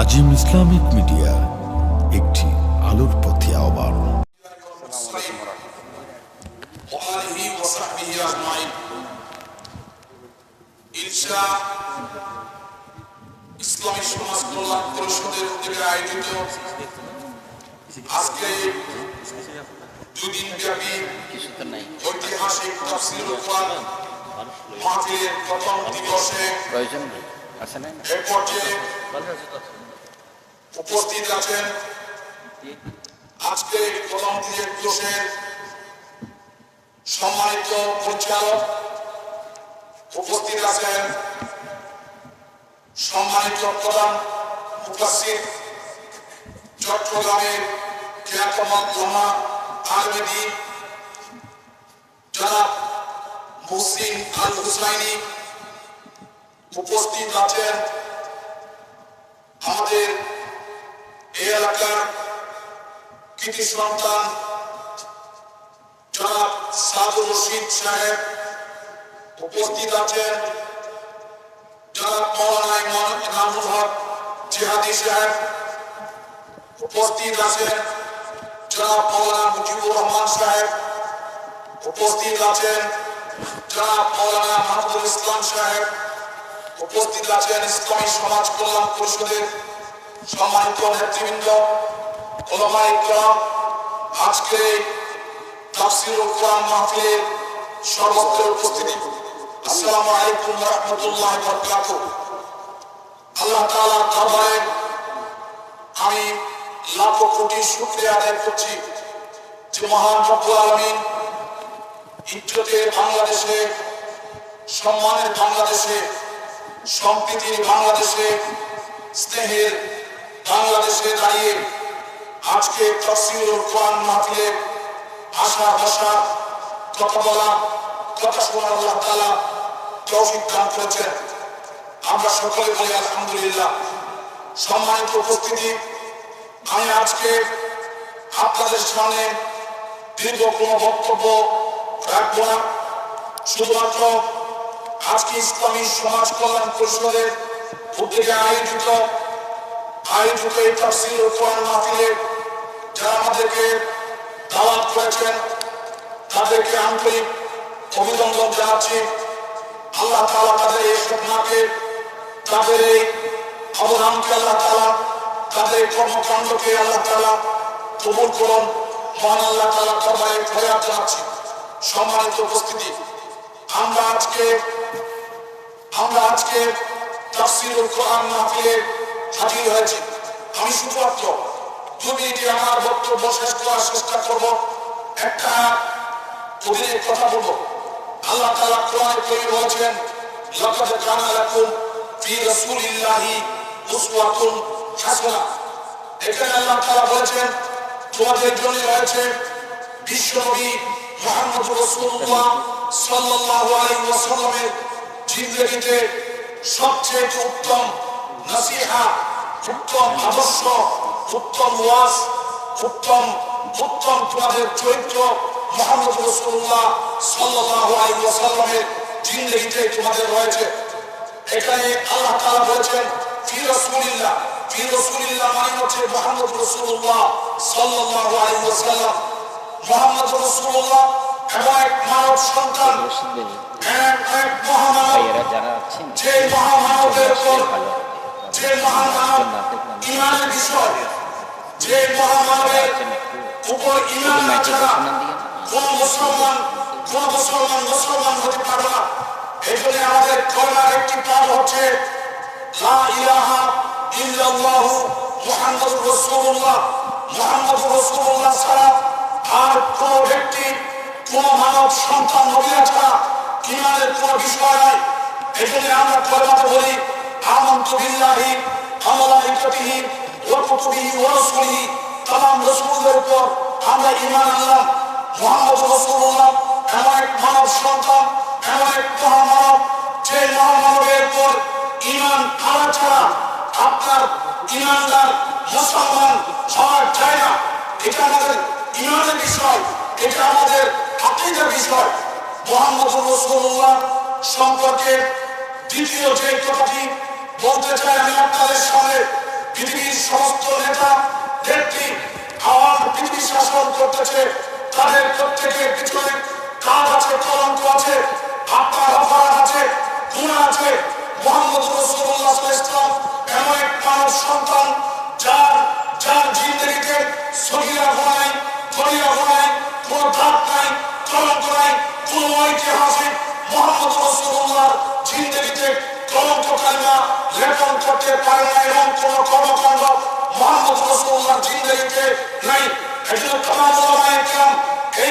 আজিম Islamic media একটি আলোর পথে আহ্বান। ইসলামী সমাজ কল্যাণ ঐতিহাসিক প্রথম দিবসে উপস্থিত আছেন। আজকে প্রথম দিবসের সম্মানিত পরিচালক উপস্থিত আছেন সম্মানিত প্রধান মুফাসির চট্টগ্রামের খ্যাতমা আহমেদি জনাব মুহসিন আল হুসাইনি উপস্থিত আছেন। আমাদের এই এলাকার কৃতি সন্তান জনাব সাদুর রশিদ সাহেব উপস্থিত আছেন। জনাব মৌলানা ইমাম ইনামুল হক জিহাদি সাহেব উপস্থিত আছেন। জনাব মৌলানা মুজিবুর রহমান সাহেব উপস্থিত আছেন। জনাব মৌলানা মাহমুদুল ইসলাম সাহেব উপস্থিত আছেন। ইসলামী সমাজ কল্যাণ পরিষদের সম্মানিত নেতৃবৃন্দ ওলামাই ইকরাম আজকে তাফসিরুল কোরআন মাহফিলের সর্বত্র উপস্থিতি। আসসালামু আলাইকুম ওয়া রাহমাতুল্লাহি ওয়া বারাকাতুহু। আল্লাহ তাআলার দরবারে আমি লাখ কোটি শুকরিয়া আদায় করছি যে মহান রব্বুল আলামিন ইজ্জতের বাংলাদেশে, সম্মানের বাংলাদেশে, সম্প্রীতির বাংলাদেশে, স্নেহের বাংলাদেশে দাঁড়িয়ে আজকে তফসিলুল কোরআন মাহফিলে আশা বসা কথা বলা, কথা শোনার আল্লাহ তাআলা তৌফিক দান করেছেন। আমরা সকলে বলি, আলহামদুলিল্লাহ। সম্মানিত উপস্থিতি, আমি আজকে আপনাদের সামনে দীর্ঘ কোনো বক্তব্য রাখব না। শুধুমাত্র আজকে ইসলামী সমাজ কল্যাণ পরিষদের উদ্যোগে আয়োজিত আয়োজিত এই তাফসির ও কোরআন মাহফিলে যারা আমাদেরকে দাওয়াত করেছেন, তাদেরকে আন্তরিক অভিনন্দন জানাচ্ছি। আল্লাহ তাআলা তাদের এই ঘটনাকে তাদের এই অবদানকে আল্লাহ তাআলা, তাদের এই কর্মকাণ্ডকে আল্লাহ তাআলা কবুল করুন, মহান আল্লাহ তাআলা দরবারে ফরিয়াদ জানাচ্ছি। সম্মানিত উপস্থিতি, আমরা আজকে আমরা আজকে তাফসিরুল কোরআন মাহফিলে হাজির হয়েছি আমি শুধুমাত্র দু মিনিটে আমার বক্তব্য শেষ করার চেষ্টা করব। একটা অধীনে কথা বলব। আল্লাহ তাআলা কোরআনে কারীমে বলেছেন, লাকাদ কানা লাকুম ফি রাসূলিল্লাহি উসওয়াতুন হাসানাহ এখানে আল্লাহ তাআলা বলেছেন, তোমাদের জন্য রয়েছে বিশ্বনবী মুহাম্মদ রাসূলুল্লাহ সাল্লাল্লাহু আলাইহি ওয়াসাল্লামের জিন্দগিতে সবচেয়ে উত্তম নসিহা উত্তম আদর্শ উত্তম ওয়াজ উত্তম উত্তম তোমাদের চরিত্র মোহাম্মদ রসুল্লাহ সাল্লাল্লাহু আলাইহি ওয়াসাল্লামের জিন্দগিতে তোমাদের রয়েছে। এখানে আল্লাহ তাআলা বলেছেন ফি রাসূলিল্লাহ। ফি রাসূলিল্লাহ মানে হচ্ছে মোহাম্মদ রসুল্লাহ সাল্লাল্লাহু আলাইহি ওয়াসাল্লাম। মোহাম্মদ রসুল্লাহ এমন এক মানব সন্তান এক এক মহামানব যে মহামানবের উপর যে মহামানব ইমানের বিষয় যে মহামানবের উপর ইমান না ছাড়া কোন মুসলমান কোন মুসলমান মুসলমান হতে পারবে না। এই জন্য আমাদের কর্মার একটি পাঠ হচ্ছে, লা ইলাহা ইল্লাল্লাহু মুহাম্মাদুর রাসূলুল্লাহ। মুহাম্মাদুর রাসূলুল্লাহ ছাড়া আর কোন ব্যক্তি, কোন মানব সন্তান নবীরা ছাড়া ইমানের কোন বিষয় নাই। এই জন্য আমরা কলমাতে বলি? আমালাইকাতিহি ওয়া কুতুবিহি ওয়া রাসূলিহি। তামাম রাসূলদের উপর আমরা ঈমান আনলাম। মুহাম্মদ রাসূলুল্লাহ, এমন এক মানব সন্তান, এমন এক মহামানব, যে মহামানবের উপর ঈমান আনা ছাড়া আপনার ঈমানদার মুসলমান হওয়া যায় না। এটা আমাদের ঈমানের বিষয়, এটা আমাদের আকিদার বিষয়। মোহাম্মদ রসুল্লাহ সম্পর্কে দ্বিতীয় যে কথাটি বলতে চাই আমি আপনাদের সামনে পৃথিবীর সমস্ত নেতা ব্যক্তি আমার পৃথিবী শাসন করতেছে, তাদের প্রত্যেকের পিছনে কাজ আছে তদন্ত আছে আপনার অপরাধ আছে, গুণা আছে। মোহাম্মদ রসুল্লাহ ইসলাম এমন এক মানব সন্তান, যার যার জিন্দগিতে সহিরা হোনাই গরিয়া হোনাই কোন ধাপ নাই, কলঙ্ক নাই, কোন ঐতিহাসিক মোহাম্মদ রসুল্লাহ জিন্দগিতে কলঙ্ক কালিমা লেপন করতে পারে না এবং কোন কর্মকাণ্ড মোহাম্মদ রসুল্লাহ জিন্দগিতে নেই। এই জন্য ওলামায়ে এই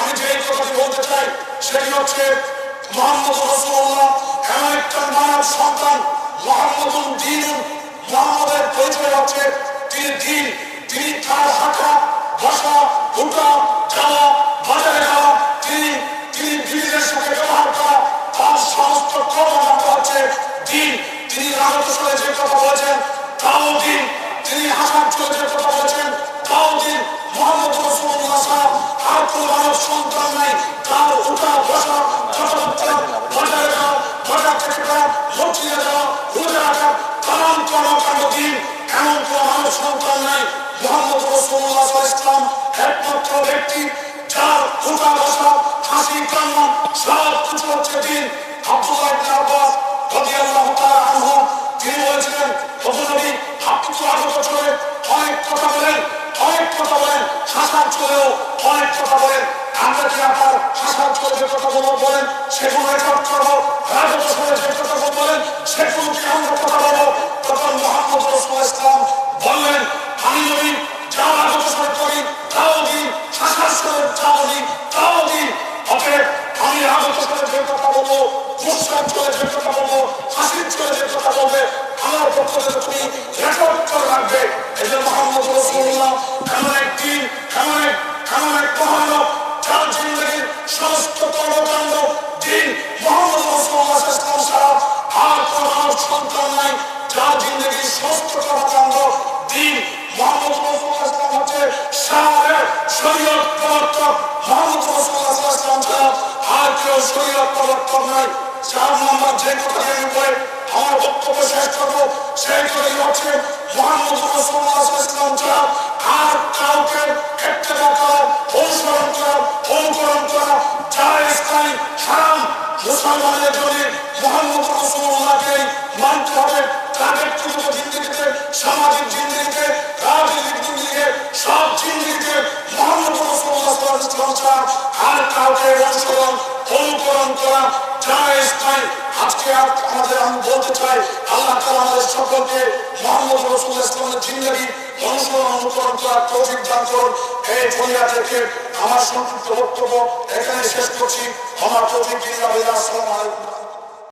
আমি যে কথাটি বলতে চাই, সেটি হচ্ছে মোহাম্মদ রসুল্লাহ এমন একটা মানব সন্তান মোহাম্মদুল দিন মোহাম্মদের পরিচয় হচ্ছে, তিনি দিন, তিনি তার হাঁটা, বসা, উঠা যাওয়া বাজারে যাওয়া, তিনি তিনি বিবিদের সঙ্গে ব্যবহার করা, তার সমস্ত কর্মকাণ্ড বাজার থেকে যাওয়া মসজিদে যাওয়া রোজা রাখা তাম কর্মকাণ্ড দিন এমন কোন মানব সন্তান নাই মোহাম্মদ রসুল্লাহ ইসলাম একমাত্র ব্যক্তি যার উঠা বসা হাসি কান্না সব কিছু হচ্ছে দিন আব্দুল্লাহ আব্বাস রাদিয়াল্লাহু তাআলা আনহু তিনি বলেছিলেন ওগো কথা বলেন শাসন করেও অনেক কথা বলেন। আমরা যে আপনার শাসন করে যে কথাগুলো বলেন, সেগুলো রেকর্ড করব। রাজত চলে যে কথাগুলো বলেন সেগুলো কি আমরা কথা বলব। তখন মোহাম্মদ রসুল ইসলাম বললেন দিন এমন এক এমন এক মহানব যার সমস্ত সন্তান নাই, যার জিন্দগির সমস্ত কর্মকাণ্ড দিন মোহাম্মদ রসুল্লাহ হচ্ছে সারে শরীয়ত মুসলমানের জন্য মোহাম্মদ রসুল্লাহকে মানতে হবে। তাদের ছোট জিন্দিগিতে, সামাজিক জিন্দিগিতে, রাজনৈতিক জিন্দিগিতে, সব জিন্দিগিতে মোহাম্মদ রসুল্লাহ আর কাউকে অনুসরণ, অনুকরণ করা জায়েজ নাই বলতে চাই, আল্লাহ তাআলা আমাদের সকলকে মোহাম্মদ রসুল ইসলামের জিন্দগি আমার সংক্ষিপ্ত বক্তব্য এখানে শেষ করছি। আমার তৌফিক আলাইকুম।